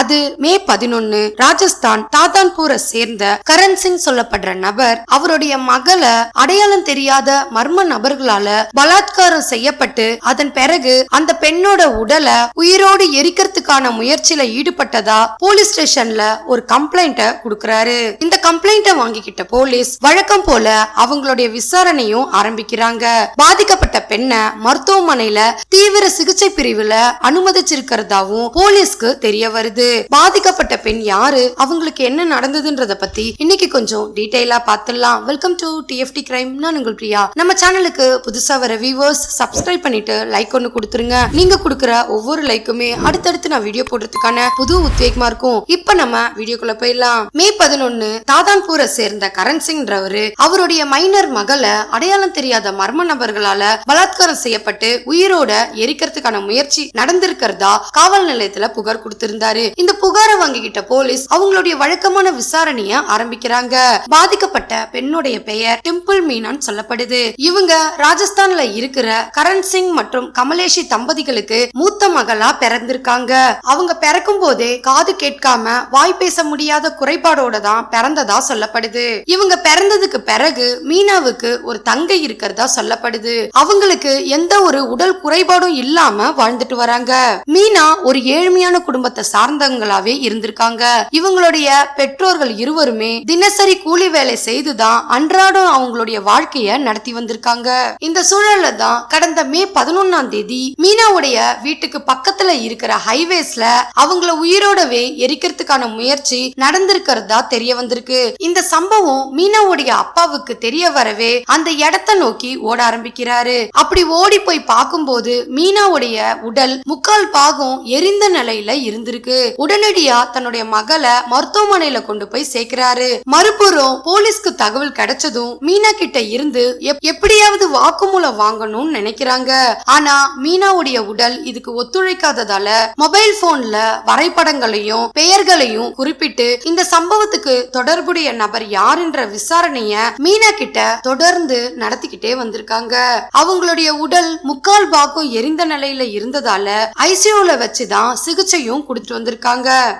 அது மே பதினொன்னு ராஜஸ்தான் தாதான்பூரை சேர்ந்த கரண் சிங் சொல்லப்படுற நபர். அவருடைய மகளை அடையாளம் தெரியாத மர்ம நபர்களால பலாத்காரம் செய்யப்பட்டு அதன் பிறகு அந்த பெண்ணோட உடலை உயிரோடு எரிக்கிறதுக்கான முயற்சியில ஈடுபட்டதா போலீஸ் ஸ்டேஷன்ல ஒரு கம்ப்ளைண்ட குடுக்கறாரு. இந்த கம்ப்ளைண்ட வாங்கிக்கிட்ட போலீஸ் வழக்கம் போல அவங்களுடைய விசாரணையும் ஆரம்பிக்கிறாங்க. பாதிக்கப்பட்ட பெண்ணை மருத்துவமனையில தீவிர சிகிச்சை பிரிவுல அனுமதிச்சிருக்கிறதாவும் போலீஸ்க்கு தெரிய வருது. பாதிக்கப்பட்ட பெண் யாரு? அவங்களுக்கு என்ன நடந்ததுன்றத பத்தி இன்னைக்கு கொஞ்சம் டீடைலா பார்த்துடலாம். வெல்கம் டு டிஎஃப்டி கிரைம் நான் உங்கள் பிரியா. நம்ம சேனலுக்கு புதுசா வர வியூவர்ஸ் சப்ஸ்கிரைப் பண்ணிட்டு லைக் ஒன்னு கொடுத்துருங்க. நீங்க கொடுக்குற ஒவ்வொரு லைக்குமே அடுத்தடுத்து நான் வீடியோ போடுறதுக்கான புது உத்வேகமா இருக்கும். இப்ப நம்ம வீடியோக்குள்ள போயிடலாம். மே பதினொன்னு தாதான்பூரை சேர்ந்த கரண் சிங்ன்றவரு அவருடைய மைனர் மகளை அடையாளம் தெரியாத மர்ம நபர்களால பலாத்காரம் செய்யப்பட்டு உயிரோட எரிக்கிறதுக்கான முயற்சி நடந்திருக்கிறதா காவல் நிலையத்துல புகார் கொடுத்திருந்தாரு. இந்த புகாரை வாங்கிக்கிட்ட போலீஸ் அவங்களுடைய வழக்கமான விசாரணைய ஆரம்பிக்கிறாங்க. பாதிக்கப்பட்ட பெண்ணுடைய பெயர் டிம்பிள் மீனான்னு சொல்லப்படுது. இவங்க ராஜஸ்தான்ல இருக்கிற கரண் சிங் மற்றும் கமலேஷி தம்பதிகளுக்கு மூத்த மகளா பிறந்திருக்காங்க. அவங்க பிறக்கும் போதே காது கேட்காம வாய் பேச முடியாத குறைபாடோட தான் பிறந்ததா சொல்லப்படுது. இவங்க பிறந்ததுக்கு பிறகு மீனாவுக்கு ஒரு தங்கை இருக்கிறதா சொல்லப்படுது. அவங்களுக்கு எந்த ஒரு உடல் குறைபாடும் இல்லாம வாழ்ந்துட்டு வராங்க. மீனா ஒரு ஏழ்மையான குடும்பத்தை சார்ந்த மாதங்களாவே இருந்திருக்காங்க. இவங்களுடைய பெற்றோர்கள் இருவருமே தினசரி கூலி வேலை செய்துதான் அன்றாடம் அவங்களுடைய வாழ்க்கைய நடத்தி வந்திருக்காங்க. இந்த சூழல்ல தான் கடந்த மே பதினொன்னாம் தேதி மீனாவுடைய வீட்டுக்கு பக்கத்துல இருக்கிற ஹைவேஸ்ல அவங்கள உயிரோடவே எரிக்கிறதுக்கான முயற்சி நடந்திருக்கிறதா தெரிய வந்திருக்கு. இந்த சம்பவம் மீனாவுடைய அப்பாவுக்கு தெரிய வரவே அந்த இடத்தை நோக்கி ஓட ஆரம்பிக்கிறாரு. அப்படி ஓடி போய் பார்க்கும்போது மீனாவுடைய உடல் முக்கால் பாகம் எரிந்த நிலையில இருந்திருக்கு. உடனடியா தன்னுடைய மகளை மருத்துவமனையில கொண்டு போய் சேர்க்கிறாரு. மறுபுறம் போலீஸ்க்கு தகவல் கிடைச்சதும் மீனா கிட்ட இருந்து எப்படியாவது வாக்குமூலம் வாங்கணும்னு நினைக்கிறாங்க. ஆனா மீனாவுடைய உடல் இதுக்கு ஒத்துழைக்காததால மொபைல் போன்ல வரைபடங்களையும் பெயர்களையும் குறிப்பிட்டு இந்த சம்பவத்துக்கு தொடர்புடைய நபர் யாருன்ற விசாரணைய மீனா கிட்ட தொடர்ந்து நடத்திக்கிட்டே வந்திருக்காங்க. அவங்களுடைய உடல் முக்கால் பாகம் எரிந்த நிலையில இருந்ததால ஐசியூல வச்சுதான் சிகிச்சையும் கொடுத்துட்டு வந்திருக்காங்க.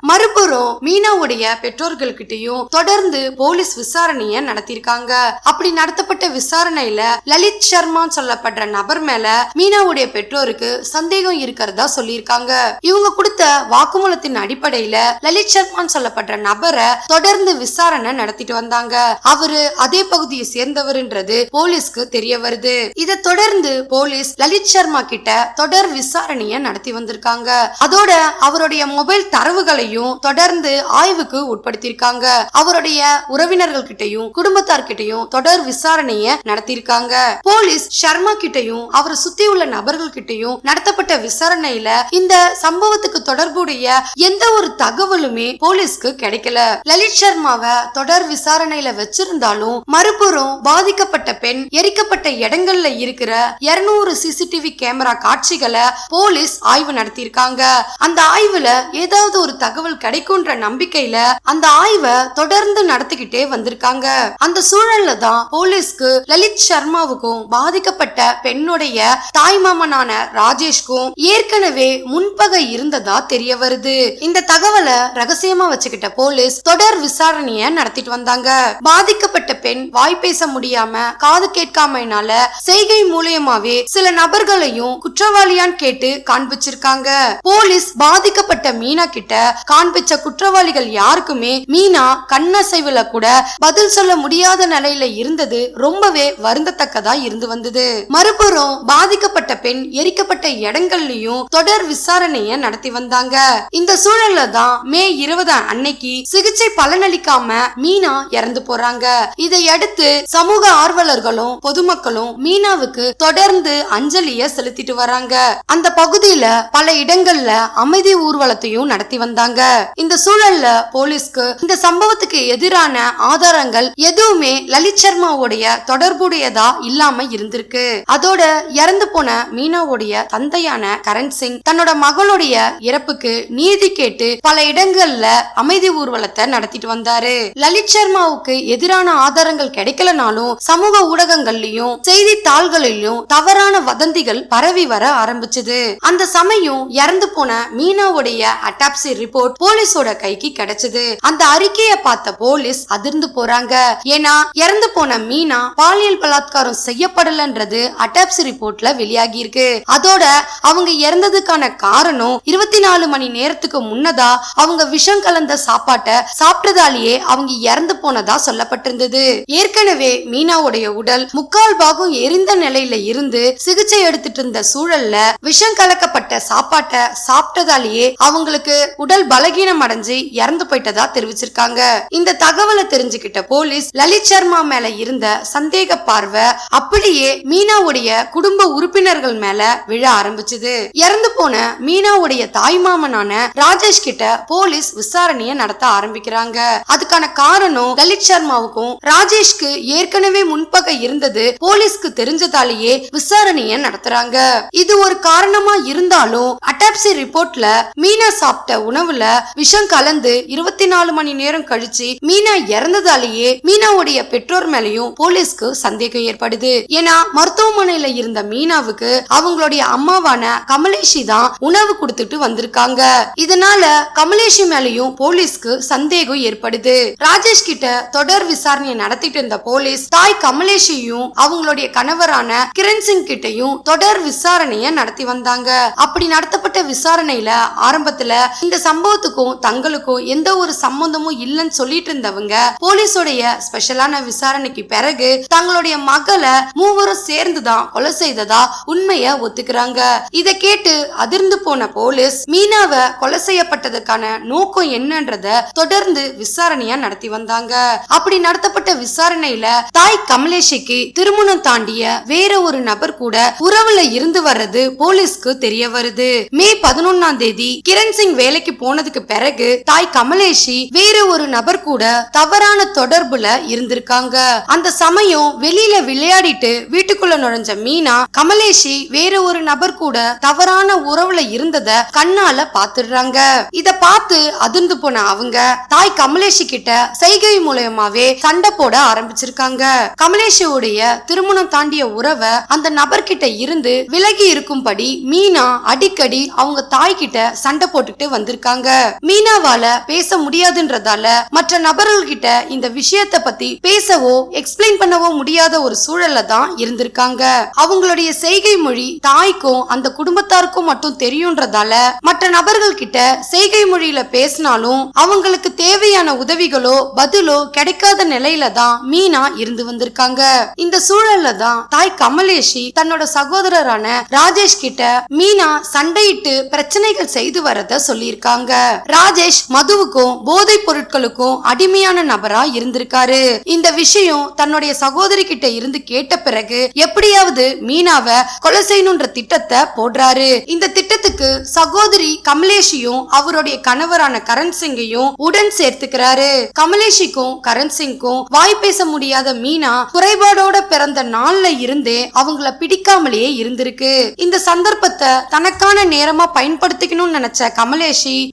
மறுபுறம் மீனாவுடைய பெற்றோர்கள்கிட்டயும் தொடர்ந்து போலீஸ் விசாரணைய நடத்திருக்காங்க அப்படி நடத்தப்பட்ட விசாரணையில லலித் சர்மான்னு சொல்லப்படுற நபர் மேல மீனாவுடைய பெற்றோருக்கு சந்தேகம் இருக்கிறதா சொல்லியிருக்காங்க. இவங்க கொடுத்த வாக்குமூலத்தின் அடிப்படையில லலித் சர்மான்னு சொல்லப்படுற நபரை தொடர்ந்து விசாரணை நடத்திட்டு வந்தாங்க. அவரு அதே பகுதியை சேர்ந்தவர்ன்றது போலீஸ்க்கு தெரிய வருது. இதை தொடர்ந்து போலீஸ் லலித் சர்மா கிட்ட தொடர் விசாரணைய நடத்தி வந்திருக்காங்க. அதோட அவருடைய மொபைல் தரவுகளையும் தொடர்ந்து ஆய்வுக்கு உட்படுத்தியிருக்காங்க. அவருடைய உறவினர்கள் கிட்டையும் குடும்பத்தார் கிட்டயும் தொடர் விசாரணைய நடத்தியிருக்காங்க. போலீஸ் சர்மா கிட்டயும் அவரை சுத்தி உள்ள நபர்கள் கிட்டையும் நடத்தப்பட்ட விசாரணையில இந்த சம்பவத்துக்கு தொடர்புடைய எந்த ஒரு தகவலுமே போலீஸ்க்கு கிடைக்கல. லலித் சர்மாவை தொடர் விசாரணையில வச்சிருந்தாலும் மறுபுறம் பாதிக்கப்பட்ட பெண் எரிக்கப்பட்ட இடங்கள்ல இருக்கிற 200 சிசிடிவி கேமரா காட்சிகளை போலீஸ் ஆய்வு நடத்தியிருக்காங்க. அந்த ஆய்வுல ஏதாவது ஏதாவது ஒரு தகவல் கிடைக்கும்ன்ற நம்பிக்கையில அந்த ஆய்வை தொடர்ந்து நடத்திக்கிட்டே வந்திருக்காங்க. அந்த சூழல்ல தான் போலீஸ்க்கு லலித் சர்மாவுக்கும் பாதிக்கப்பட்ட பெண்ணுடைய தாய்மாமனான ராஜேஷ்க்கும் ஏற்கனவே முன்பகை இருந்ததா தெரிய வருது. இந்த தகவலை ரகசியமா வச்சுக்கிட்ட போலீஸ் தொடர் விசாரணைய நடத்திட்டு வந்தாங்க. பாதிக்கப்பட்ட பெண் வாய் பேச முடியாம காது கேட்காமனால செய்கை மூலியமாவே சில நபர்களையும் குற்றவாளியான் கேட்டு காண்பிச்சிருக்காங்க. போலீஸ் பாதிக்கப்பட்ட மீனா கிட்ட காண்பிச்ச குற்றவாளிகள் யாருக்குமே மீனா கண்ணசைவுல கூட பதில் சொல்ல முடியாத நிலையில இருந்தது ரொம்பவே வருந்தத்தக்கதா இருந்து வந்தது. மறுபுறம் பாதிக்கப்பட்ட பெண் எரிக்கப்பட்ட இடங்கள்லயும் தொடர் விசாரணைய நடத்தி வந்தாங்க. இந்த சூழல்ல தான் மே இருபது அன்னைக்கு சிகிச்சை பலனளிக்காம மீனா இறந்து போறாங்க. இதையடுத்து சமூக ஆர்வலர்களும் பொதுமக்களும் மீனாவுக்கு தொடர்ந்து அஞ்சலிய செலுத்திட்டு வராங்க. அந்த பகுதியில பல இடங்கள்ல அமைதி ஊர்வலத்தையும் நடத்தி வந்தாங்க. இந்த சூழல்ல போலீஸ்க்கு இந்த சம்பவத்துக்கு எதிரான ஆதாரங்கள் எதுவுமே லலித் சர்மாவுடைய தொடர்புடையதா இல்லாம இருந்திருக்கு. அதோட இறந்து போன மீனாவுடைய தந்தையான கரண் சிங் தன்னோட மகளுடைய இறப்புக்கு நீதி கேட்டு பல இடங்கள்ல அமைதி ஊர்வலத்தை நடத்திட்டு வந்தாரு. லலித் சர்மாவுக்கு எதிரான ஆதாரங்கள் கிடைக்கலனாலும் சமூக ஊடகங்கள்லயும் செய்தித்தாள்களிலும் தவறான வதந்திகள் பரவி வர ஆரம்பிச்சது. அந்த சமயம் இறந்து போன மீனாவுடைய அட்டாப்சி ரிப்போர்ட் போலீஸோட கைக்கு கிடைச்சது. அந்த அறிக்கையை பார்த்த போலீஸ் அதிர்ந்து போறாங்க. ஏன்னா இறந்து போன மீனா பாலியல் பலாத்காரம் செய்யப்படலன்றது அட்டாப்சி ரிப்போர்ட்ல வெளியாகி இருக்கு. அதோட அவங்க இறந்ததுக்கான காரணம் இருபத்தி நாலு மணி நேரத்துக்கு முன்னதா அவங்க விஷம் கலந்த சாப்பாட்டை சாப்பிட்டதாலேயே அவங்க இறந்து போனதா சொல்லப்பட்டிருந்தது. ஏற்கனவே மீனாவுடைய உடல் முக்கால் பாகம் எரிந்த நிலையில இருந்து சிகிச்சை எடுத்துட்டு இருந்த சூழல்ல விஷம் கலக்கப்பட்ட சாப்பாட்டை சாப்பிட்டதாலேயே அவங்களுக்கு உடல் பலகீனம் அடைஞ்சு இறந்து போயிட்டதா தெரிவிச்சிருக்காங்க. இந்த தகவலை தெரிஞ்சுக்கிட்ட போலீஸ் லலித் சர்மா மேல இருந்த சந்தேக பார்வை அப்படியே மீனாவுடைய குடும்ப உறுப்பினர்கள் மேல விழ ஆரம்பிச்சது. இறந்து போன மீனாவுடைய தாய்மாமனான ராஜேஷ் கிட்ட போலீஸ் விசாரணைய நடத்த ஆரம்பிக்கிறாங்க. அதுக்கான காரணம் லலித் சர்மாவுக்கும் ராஜேஷ்க்கு ஏற்கனவே முன்பகை இருந்தது போலீஸ்க்கு தெரிஞ்சதாலேயே விசாரணைய நடத்துறாங்க. இது ஒரு காரணமா இருந்தாலும் அட்டாப்சி ரிப்போர்ட்ல மீனா சாப்பிட்ட உணவுல விஷம் கலந்து இருபத்தி நாலு மணி நேரம் கழிச்சு மீனா இறந்ததாலேயே மீனாவுடைய பெற்றோர் மேலையும் போலீஸ்க்கு சந்தேகம் ஏற்படுது. ஏன்னா மருத்துவமனையில இருந்த மீனாவுக்கு அவங்களுடைய அம்மாவான கமலேஷி தான் உணவு கொடுத்துட்டு வந்திருக்காங்க. இதனால கமலேஷி மேலையும் போலீஸ்க்கு சந்தேகம் ஏற்படுது. ராஜேஷ் கிட்ட தொடர் விசாரணையை நடத்திட்டு இருந்த போலீஸ் தாய் கமலேஷையும் அவங்களுடைய கணவரான கிரண் சிங் கிட்டையும் தொடர் விசாரணைய நடத்தி வந்தாங்க. அப்படி நடத்தப்பட்ட விசாரணையில ஆரம்பத்துல இந்த சம்பவத்துக்கும் தங்களுக்கும் எந்த ஒரு சம்பந்தமும் இல்லைன்னு சொல்லிட்டு இருந்தவங்க போலீஸோடைய ஸ்பெஷலான விசாரணைக்கு பிறகு தங்களுடைய மகளை மூவரும் சேர்ந்துதான் கொலை செய்ததா உண்மைய ஒத்துக்கிறாங்க. இத கேட்டு அதிர்ந்து போன போலீஸ் மீனாவை கொலை செய்யப்பட்டதுக்கான நோக்கம் என்னன்றத தொடர்ந்து விசாரணையா நடத்தி வந்தாங்க. அப்படி நடத்தப்பட்ட விசாரணையில தாய் கமலேஷிக்கு திருமணம் தாண்டிய வேற ஒரு நபர் கூட உறவுல இருந்து வர்றது போலீஸ்க்கு தெரிய வருது. மே பதினொன்னாம் தேதி கிரண் சிங் வேலைக்கு போனதுக்கு பிறகு தாய் கமலேஷி வேற ஒரு நபர் கூட தவறான தொடர்புல இருந்திருக்காங்க. அந்த சமயம் வெளியில விளையாடிட்டு வீட்டுக்குள்ள நுழைஞ்ச மீனா கமலேஷி வேற ஒரு நபர் கூட தவறான உறவுல இருந்தத கண்ணால பாத்துடுறாங்க. இத பார்த்து அதிர்ந்து போன அவங்க தாய் கமலேஷி கிட்ட செய்கை மூலயமாவே சண்டை போட ஆரம்பிச்சிருக்காங்க. கமலேஷியோடைய திருமணம் தாண்டிய உறவை அந்த நபர்கிட்ட இருந்து விலகி இருக்கும்படி மீனா அடிக்கடி அவங்க தாய் கிட்ட சண்டை போட்டுட்டு வந்திருக்காங்க. மீனாவால பேச முடியாதுன்றதால மற்ற நபர்கள் கிட்ட இந்த விஷயத்தை பத்தி பேசவோ எக்ஸ்பிளைன் பண்ணவோ முடியாத ஒரு சூழல்ல தான் இருந்திருக்காங்க. அவங்களுடைய செய்கை மொழி தாய்க்கும் அந்த குடும்பத்தாருக்கும் மட்டும் தெரியும்ன்றதால மற்ற நபர்கள் கிட்ட செய்கை மொழியில பேசினாலும் அவங்களுக்கு தேவையான உதவிகளோ பதிலோ கிடைக்காத நிலையில தான் மீனா இருந்து வந்திருக்காங்க. இந்த சூழல்ல தான் தாய் கமலேஷி தன்னோட சகோதரரான ராஜேஷ் கிட்ட மீனா சண்டையிட்டு பிரச்சனைகள் செய்து வரத சொல்லியிருக்காங்க. ராஜேஷ் மதுவுக்கும் போதைப் பொருட்களுக்கும் அடிமையான நபரா இருந்திருக்காரு. இந்த விஷயம் தன்னுடைய சகோதரி கிட்ட இருந்து கேட்ட பிறகு எப்படியாவது மீனாவை கொலை செய்யணும்ன்ற திட்டத்தை போடுறாரு. இந்த திட்டத்துக்கு சகோதரி கமலேஷையும் அவருடைய கணவரான கரண் சிங்கையும் உடன் சேர்த்துக்கிறாரு. கமலேஷிக்கும் கரண் சிங்கும் வாய் பேச முடியாத மீனா குறைபாடோட பிறந்த நாள்ல இருந்தே அவங்கள பிடிக்காமலேயே இருந்திருக்கு. இந்த சந்தர்ப்பத்தை தனக்கான நேரமா பயன்படுத்திக்கணும்னு நினைச்ச கமலேஷ்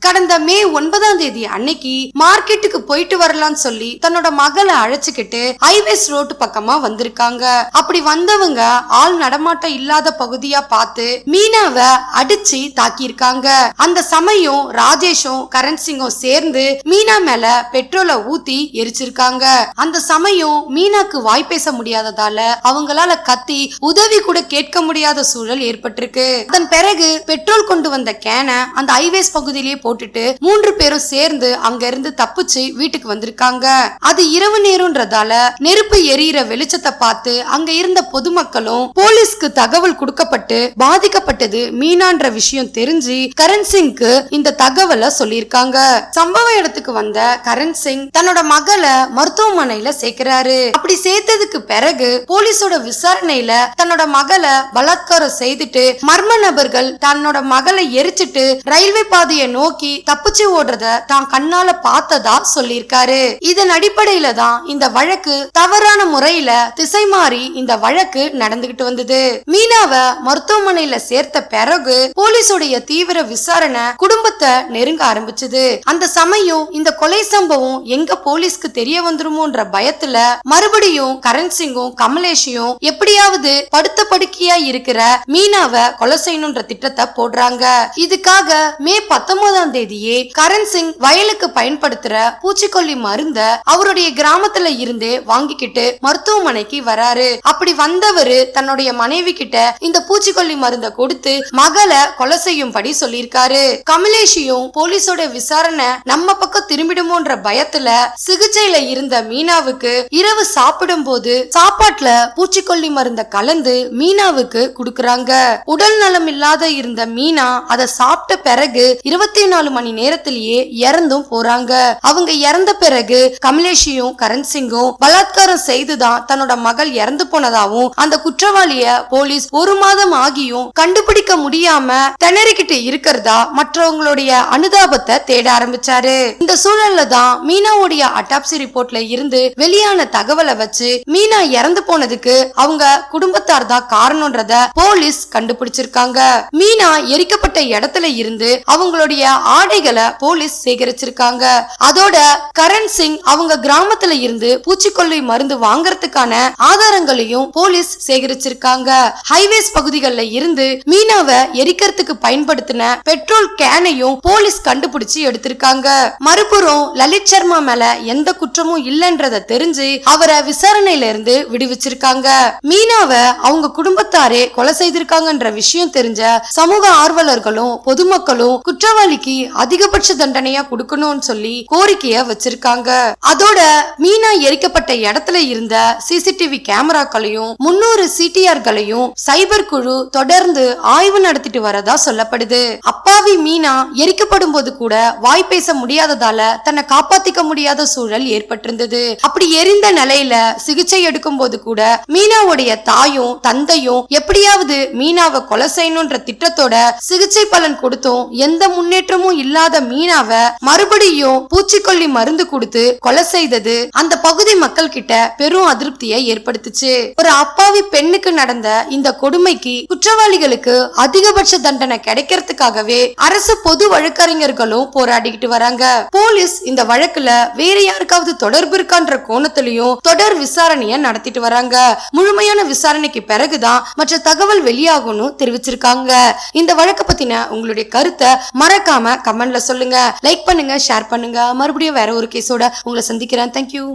கடந்த மே ஒன்பதாம் தேதி அன்னைக்கு மார்க்கெட்டுக்கு போயிட்டு வரலாம்னு சொல்லி தன்னோட மகளை அழைச்சுக்கிட்டு ஹைவேஸ் ரோட்டு பக்கமா வந்திருக்காங்க. அப்படி வந்தவங்க ஆள் நடமாட்டம் இல்லாத பகுதியா பார்த்து மீனாவை அடிச்சு தாக்கியிருக்காங்க. அந்த சமயம் ராஜேஷும் கரண் சிங்கும் சேர்ந்து மீனா மேல பெட்ரோலை ஊத்தி எரிச்சிருக்காங்க. அந்த சமயம் மீனாக்கு வாய் பேச முடியாததால அவங்களால கத்தி உதவி கூட கேட்க முடியாத சூழல் ஏற்பட்டிருக்கு. அதன் பிறகு பெட்ரோல் கொண்டு வந்த கேனை அந்த ஹைவேஸ் பகுதி பகுதியிலேயே போட்டுட்டு மூன்று பேரும் சேர்ந்து அங்க இருந்து தப்பிச்சு வீட்டுக்கு வந்திருக்காங்க. அது இரவு நேரம்ன்றதால நெருப்பு எரியற வெளிச்சத்தை பார்த்து அங்க இருந்த பொதுமக்களும் போலீஸ்க்கு தகவல் கொடுக்கப்பட்டு பாதிக்கப்பட்டது மீனான்ற விஷயம் தெரிஞ்சு கரண் சிங்க்கு இந்த தகவலை சொல்லியிருக்காங்க. சம்பவ இடத்துக்கு வந்த கரண் சிங் தன்னோட மகளை மருத்துவமனையில சேர்க்கிறாரு. அப்படி சேர்த்ததுக்கு பிறகு போலீஸோட விசாரணையில தன்னோட மகளை பலாத்காரம் செய்துட்டு மர்ம நபர்கள் தன்னோட மகளை எரிச்சிட்டு ரயில்வே பாதை பாதையை நோக்கி தப்பிச்சு ஓடுறத தான் கண்ணால பார்த்ததா சொல்லியிருக்காரு. இதன் அடிப்படையில தான் இந்த வழக்கு தவறான முறையில திசை மாறி இந்த வழக்கு நடந்துகிட்டு வந்தது. மீனாவை மருத்துவமனையில சேர்த்த பிறகு போலீஸுடைய தீவிர விசாரணை குடும்பத்தை நெருங்க ஆரம்பிச்சது. அந்த சமயம் இந்த கொலை சம்பவம் எங்க போலீஸ்க்கு தெரிய வந்துருமோன்ற பயத்துல மறுபடியும் கரண் சிங்கும் கமலேஷையும் எப்படியாவது படுத்த படுக்கையா இருக்கிற மீனாவை கொலை செய்யணும்ன்ற திட்டத்தை போடுறாங்க. இதுக்காக மே பத்து பத்தொன்பதாம் தேதியே கரண் சிங் வயலுக்கு பயன்படுத்துற பூச்சிக்கொல்லி மருந்த அவருடைய கிராமத்துல இருந்தே வாங்கிக்கிட்டு மருத்துவமனைக்கு வராரு. அப்படி வந்தவரு தன்னுடைய மனைவி கிட்ட இந்த பூச்சிக்கொல்லி மருந்த கொடுத்து மகளை கொலை செய்யும்படி சொல்லியிருக்காரு. கமலேஷியும் போலீஸோட விசாரணை நம்ம பக்கம் திரும்பிடுமோன்ற பயத்துல சிகிச்சையில இருந்த மீனாவுக்கு இரவு சாப்பிடும் போது சாப்பாட்டுல பூச்சிக்கொல்லி மருந்த கலந்து மீனாவுக்கு கொடுக்கறாங்க. உடல் நலம் இல்லாத இருந்த மீனா அதை சாப்பிட்ட பிறகு இருபத்தி நாலு மணி நேரத்திலேயே இறந்தும் போறாங்க. அவங்க இறந்த பிறகு கமலேஷியும் கரண் சிங்கும் பலாத்காரம் செய்துதான் தன்னோட மகள் இறந்து போனதாவும் அந்த குற்றவாளிய போலீஸ் ஒரு மாதம் ஆகியும் கண்டுபிடிக்க முடியாம திணறிக்கிட்டு இருக்கிறதா மற்றவங்களுடைய அனுதாபத்தை தேட ஆரம்பிச்சாரு. இந்த சூழல்ல தான் மீனாவுடைய அட்டாப்சி ரிப்போர்ட்ல இருந்து வெளியான தகவலை வச்சு மீனா இறந்து போனதுக்கு அவங்க குடும்பத்தார் தான் காரணம்ன்றத போலீஸ் கண்டுபிடிச்சிருக்காங்க. மீனா எரிக்கப்பட்ட இடத்துல இருந்து அவங்களுடைய ஆடைகளை போலீஸ் சேகரிச்சிருக்காங்க. அதோட கரண் சிங் அவங்க கிராமத்துல இருந்து பூச்சிக்கொல்லி மருந்து வாங்குறதுக்கான ஆதாரங்களையும் போலீஸ் சேகரிச்சிருக்காங்க. ஹைவேஸ் பகுதிகளில் இருந்து மீனாவை எரிக்கிறதுக்கு பயன்படுத்தின பெட்ரோல் கேனையும் போலீஸ் கண்டுபிடிச்சு எடுத்திருக்காங்க. மறுபுறம் லலித் சர்மா மேல எந்த குற்றமும் இல்லைன்றத தெரிஞ்சு அவரை விசாரணையில இருந்து விடுவிச்சிருக்காங்க. மீனாவை அவங்க குடும்பத்தாரே கொலை செய்திருக்காங்கன்ற விஷயம் தெரிஞ்ச சமூக ஆர்வலர்களும் பொதுமக்களும் குற்றவாளிக்கு அதிகபட்ச தண்டனையா கொடுக்கணும்னு சொல்லி கோரிக்கைய வச்சிருக்காங்க. அதோட மீனா எரிக்கப்பட்ட இடத்துல இருந்த சிசிடிவி கேமராக்களையும் முன்னூறு சிடிஆர்களையும் சைபர் குழு தொடர்ந்து ஆய்வு நடத்திட்டு வரதா சொல்லப்படுது. அப்பாவி மீனா எரிக்கப்படும் போது கூட வாய் பேச முடியாததால தன்னை காப்பாத்திக்க முடியாத சூழல் ஏற்பட்டிருந்தது. அப்படி எரிந்த நிலையில சிகிச்சை எடுக்கும் போது கூட மீனாவுடைய தாயும் தந்தையும் எப்படியாவது மீனாவை கொலை செய்யணும்ன்ற திட்டத்தோட சிகிச்சை பலன் கொடுத்தும் எந்த முன்னேற்றமும் இல்லாத மீனாவை மறுபடியும் பூச்சிக்கொல்லி மருந்து கொடுத்து கொலை செய்தது அந்த பகுதி மக்கள் கிட்ட பெரும் அதிருப்தியை ஏற்படுத்துச்சு. ஒரு அப்பாவி பெண்ணுக்கு நடந்த இந்த கொடுமைக்கு குற்றவாளிகளுக்கு அதிகபட்ச தண்டனை கிடைக்கிறதுக்காகவே அரசு பொது வழக்கறிஞர்களும் போராடிக்கிட்டு வராங்க. போலீஸ் இந்த வழக்குல வேற யாருக்காவது தொடர்பு இருக்கான்ற கோணத்திலையும் தொடர் விசாரணைய நடத்திட்டு வராங்க. முழுமையான விசாரணைக்கு பிறகுதான் மற்ற தகவல் வெளியாகும்னு தெரிவிச்சிருக்காங்க. இந்த வழக்கை பத்தின உங்களுடைய கருத்தை மறக்காம கமெண்ட்ல சொல்லுங்க. லைக் பண்ணுங்க ஷேர் பண்ணுங்க. மறுபடியும் வேற ஒரு கேஸோட உங்களை சந்திக்கிறேன். தேங்க்யூ